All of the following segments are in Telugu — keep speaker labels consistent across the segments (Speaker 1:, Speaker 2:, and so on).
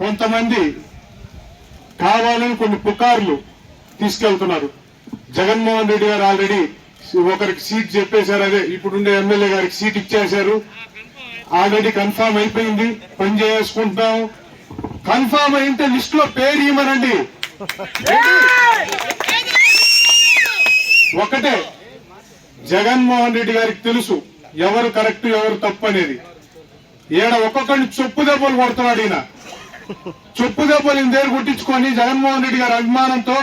Speaker 1: కొంతమంది కావాలని కొన్ని పుకార్లు తీసుకెళ్తున్నారు. జగన్మోహన్ రెడ్డి గారు ఆల్రెడీ ఒకరికి సీట్ చెప్పేశారు అదే ఇప్పుడుండే ఎమ్మెల్యే గారికి సీట్ ఇచ్చేశారు. ఆల్రెడీ కన్ఫామ్ అయిపోయింది పని చేసుకుంటున్నాం. కన్ఫామ్ అయితే లిస్ట్లో పేరు ఇవ్వనండి ఒకటే జగన్మోహన్ రెడ్డి గారికి తెలుసు ఎవరు కరెక్ట్ ఎవరు తప్పు అనేది. ఈడ ఒక్కొక్కరిని చొప్పు దెబ్బలు కొడుతున్నాడు ఈయన. చొప్పు దెబ్బలు ఇందేరు కొట్టించుకొని జగన్మోహన్ రెడ్డి గారి అభిమానంతో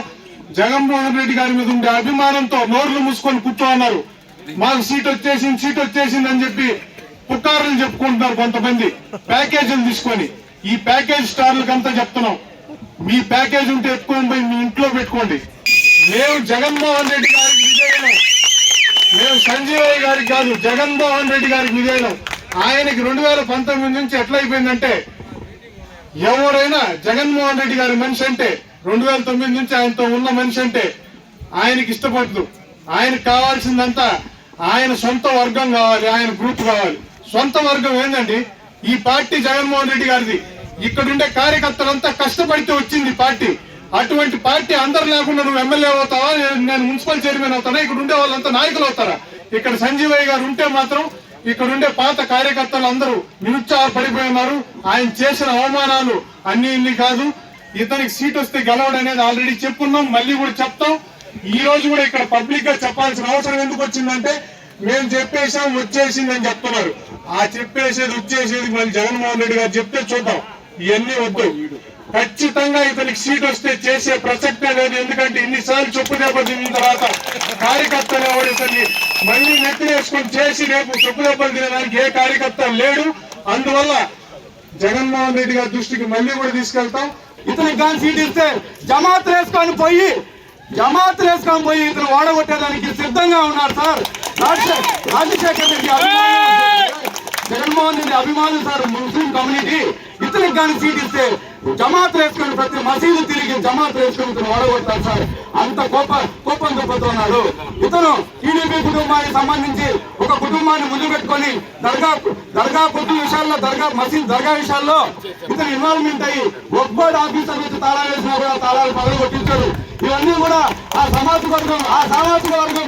Speaker 1: జగన్మోహన్ రెడ్డి గారి మీద ఉండే అభిమానంతో నోర్లు మూసుకొని కూర్చోన్నారు. మాకు సీట్ వచ్చేసింది సీట్ వచ్చేసింది అని చెప్పి పుకార్లు చెప్పుకుంటున్నారు కొంతమంది ప్యాకేజీలు తీసుకొని. ఈ ప్యాకేజ్ స్టార్లకంతా చెప్తున్నాం. మీ ప్యాకేజ్ ఉంటే ఎత్తుకొని పోయి మీ ఇంట్లో పెట్టుకోండి. మేము జగన్మోహన్ రెడ్డి గారికి విజయం మేము సంజీవయ్య గారికి కాదు జగన్మోహన్ రెడ్డి గారికి విజయం ఆయనకి రెండు వేల పంతొమ్మిది నుంచి ఎట్లయిపోయిందంటే ఎవరైనా జగన్మోహన్ రెడ్డి గారి మనిషి అంటే రెండు వేల తొమ్మిది నుంచి ఆయనతో ఉన్న మనిషి అంటే ఆయనకి ఇష్టపడదు. ఆయనకు కావాల్సిందంతా ఆయన సొంత వర్గం కావాలి ఆయన గ్రూప్ కావాలి. సొంత వర్గం ఏంటండి ఈ పార్టీ జగన్మోహన్ రెడ్డి గారిది. ఇక్కడుండే కార్యకర్తలంతా కష్టపడితే వచ్చింది పార్టీ. అటువంటి పార్టీ అందరు లేకుండా నువ్వు ఎమ్మెల్యే అవుతావా? నేను మున్సిపల్ చైర్మన్ అవుతానా? ఇక్కడ ఉండే వాళ్ళంతా నాయకులు అవుతారా? ఇక్కడ సంజీవయ్య గారు ఉంటే మాత్రం ఇక్కడ ఉండే పాత కార్యకర్తలు అందరూ నిరుత్సాహపడిపోయినారు. ఆయన చేసిన అవమానాలు అన్ని ఇన్ని కాదు. ఇతనికి సీట్ వస్తే గెలవడం అనేది ఆల్రెడీ చెప్పున్నాం మళ్ళీ కూడా చెప్తాం. ఈ రోజు కూడా ఇక్కడ పబ్లిక్గా చెప్పాల్సిన అవసరం ఎందుకు వచ్చిందంటే మేము చెప్పేసాం వచ్చేసింది అని చెప్తున్నారు. ఆ చెప్పేసేది వచ్చేసేది మళ్ళీ జగన్మోహన్ రెడ్డి గారు చెప్తే చూద్దాం. ఇవన్నీ వద్దు. ఖచ్చితంగా ఇతనికి సీట్ వస్తే చేసే ప్రసక్తే లేదు. ఎందుకంటే ఇన్నిసార్లు చెప్పు దెబ్బతిన్న తర్వాత కార్యకర్తలు ఎవరిసరి మళ్ళీ నెత్తినేసుకొని చేసి రేపు చెప్పు దెబ్బలు తినడానికి ఏ కార్యకర్త లేడు. అందువల్ల జగన్మోహన్ రెడ్డి గారి దృష్టికి మళ్ళీ కూడా తీసుకెళ్తాం.
Speaker 2: ఇతనికి కానీ సీట్ ఇస్తే జమాత్ వేసుకొని పోయి జమాత్ వేసుకొని పోయి ఇతను ఓడగొట్టేదానికి సిద్ధంగా ఉన్నారు సార్. రాజశే- రాజశేఖర్ రెడ్డి జగన్మోహన్ రెడ్డి అభిమానులు సార్ ముస్లిం కమ్యూనిటీ. ఇతనికి కానీ సీట్ ఇస్తే జమాత్ వేసుకుని ప్రతి మసీదు తిరిగి జమాత్ వేసుకుని ఇతను ఓడగొట్టాడు సార్. అంత కోప కోపం పోతున్నాడు ఇతను టీడీపీ కుటుంబానికి సంబంధించి ఒక కుటుంబాన్ని ముందు పెట్టుకొని దర్గా దర్గా పొద్దు విషయాల్లో దర్గా మసీద్ దర్గా విషయాల్లో ఇతను ఇన్వాల్వ్మెంట్ అయ్యి ఒక్బోర్డ్ ఆఫీసర్ వచ్చి తాళాలు వేసినా కూడా తాళాలు పగలు కొట్టించారు ఇవన్నీ కూడా ఆ సామాజిక వర్గం ఆ సామాజిక వర్గం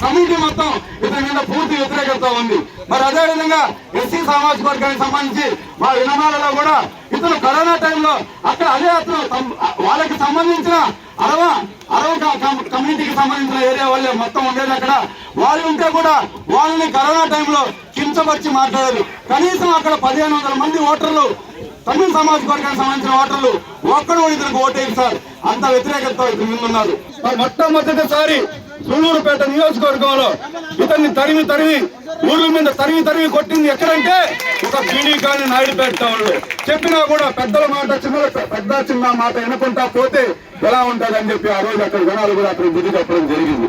Speaker 2: కమ్యూనిటీ మొత్తం ఇతని మీద పూర్తి వ్యతిరేకత ఉంది. మరి అదే విధంగా ఎస్సీ సామాజిక వర్గానికి సంబంధించి మా వినమాలలో కూడా ఇతను కరోనా టైంలో అక్కడ అదే అతను వాళ్ళకి సంబంధించిన అరవ అరవ కమ్యూనిటీకి సంబంధించిన ఏరియా వాళ్ళే మొత్తం ఉండేది అక్కడ. వాళ్ళు ఉంటే కూడా వాళ్ళని కరోనా టైంలో కించపరిచి మాట్లాడారు. కనీసం అక్కడ పదిహేను వందల మంది ఓటర్లు తమిళ సామాజిక వర్గానికి సంబంధించిన ఓటర్లు ఒక్కడు ఇద్దరికి ఇతనికి సార్. అంత వ్యతిరేకత ఇతని ముందున్నారు మరి మొట్టమొదటిసారి సూలూరుపేట నియోజకవర్గంలో ఇతన్ని తరిమి తరిమి ఊర్ల మీద తరిమి తరిమి కొట్టింది ఎక్కడంటే ఒక బీడీ కానీ నాయుడుపేట టౌన్ చెప్పినా కూడా పెద్దల మాట చిన్న పెద్ద చిన్న మాట వినకుండా పోతే ఎలా ఉంటది అని చెప్పి ఆ రోజు అక్కడ జనాలు కూడా అక్కడ బుద్ధి చెప్పడం జరిగింది.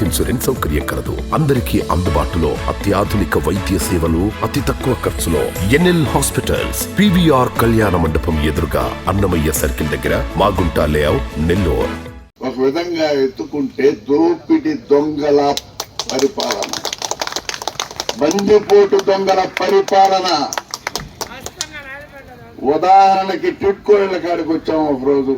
Speaker 3: ఇన్సూరెన్స్ సౌకర్యం కలదు. అందరికీ అందుబాటులో అత్యాధునిక వైద్య సేవలు అతి తక్కువ ఖర్చులో ఎన్ఎల్ హాస్పిటల్స్ పివిఆర్ కళ్యాణ మండపం ఎదురుగా అన్నమయ్య సర్కిల్ దగ్గర మాగుంట లేఅవుట్ నెల్లూరు.
Speaker 4: ఒక విధంగా ఎత్తుకుంటే దోపిడి దొంగల పరిపాలన. బందిపోటు దొంగల పరిపాలన. ఉదాహరణకి టిట్కోయిల కాడికి వచ్చాము ఒక రోజు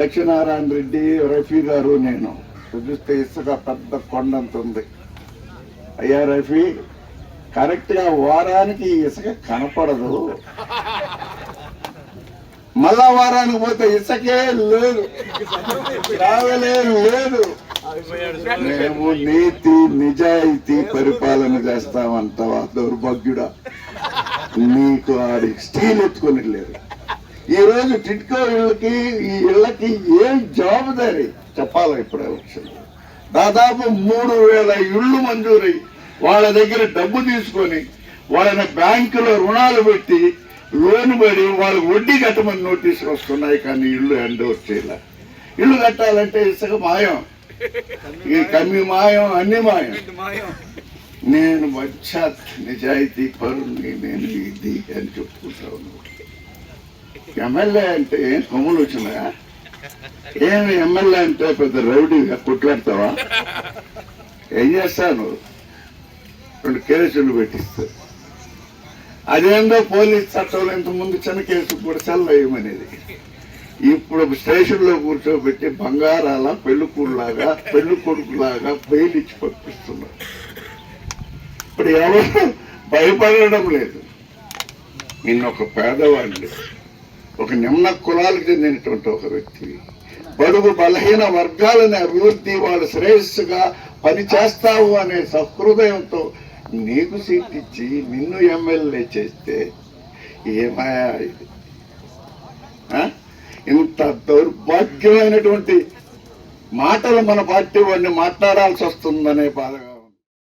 Speaker 4: లక్ష్మీనారాయణ రెడ్డి రఫీ గారు నేను. చూస్తే ఇసుక పెద్ద కొండంత ఉంది అయ్యా రఫీ కరెక్ట్గా వారానికి ఇసుక కనపడదు. మళ్ళా వారానికి పోతే ఇసుకే లేదు. ట్రావెలే లేదు. మేము నీతి నిజాయితీ పరిపాలన చేస్తామంటావా దౌర్భాగ్యుడా? నీకు ఆడి స్టీల్ ఎత్తుకొని లేదు. ఈ రోజు టిట్కో ఇళ్ళకి ఈ ఇళ్ళకి ఏం జవాబుదారీ? చెప్పాలి ఇప్పుడు ఎలక్షన్ దాదాపు మూడు వేల ఇళ్ళు మంజూరై వాళ్ళ దగ్గర డబ్బు తీసుకొని వాళ్ళని బ్యాంకులో రుణాలు పెట్టి లోన్ పడి వాళ్ళకి వడ్డీ కట్టమని నోటీసులు వస్తున్నాయి కానీ ఇల్లు ఎండ వచ్చేలా ఇల్లు కట్టాలంటే ఇసుక మాయం. ఈ కమ్మి మాయం అన్ని మాయం. నేను వచ్చా నిజాయితీ పరుని నేను ఇది అని చెప్పుకుంటా ఉన్నాను. ఎమ్మెల్యే అంటే ఏం కొమ్ములు వచ్చినాయా? ఏమి ఎమ్మెల్యే అంటే పెద్ద రౌడీగా కొట్లాడతావా? ఏం చేస్తాను? రెండు కేసులు పెట్టిస్తారు అదేందో పోలీస్ చట్టంలో ఇంతకుముందు ముందు చిన్న కేసు కూడా సెల్ ఇప్పుడు స్టేషన్లో కూర్చోబెట్టి బంగారాల పెళ్ళికూడులాగా పెళ్ళి కొడుకులాగా బెయిల్ ఇచ్చి పంపిస్తున్నారు. ఇప్పుడు ఎవరు భయపడడం లేదు. నిన్న ఒక పేదవాడిని ఒక నిమ్న కులాలకు చెందినటువంటి ఒక వ్యక్తి. బడుగు బలహీన వర్గాలని అభివృద్ధి వాళ్ళు శ్రేయస్సుగా పని చేస్తావు అనే సహృదయంతో నీకు సీట్ ఇచ్చి నిన్ను ఎమ్మెల్యే చేస్తే ఏమాయా ఇది? ఇంత దౌర్భాగ్యమైనటువంటి మాటలు మన పార్టీ వాడిని మాట్లాడాల్సి వస్తుందనే బాధగా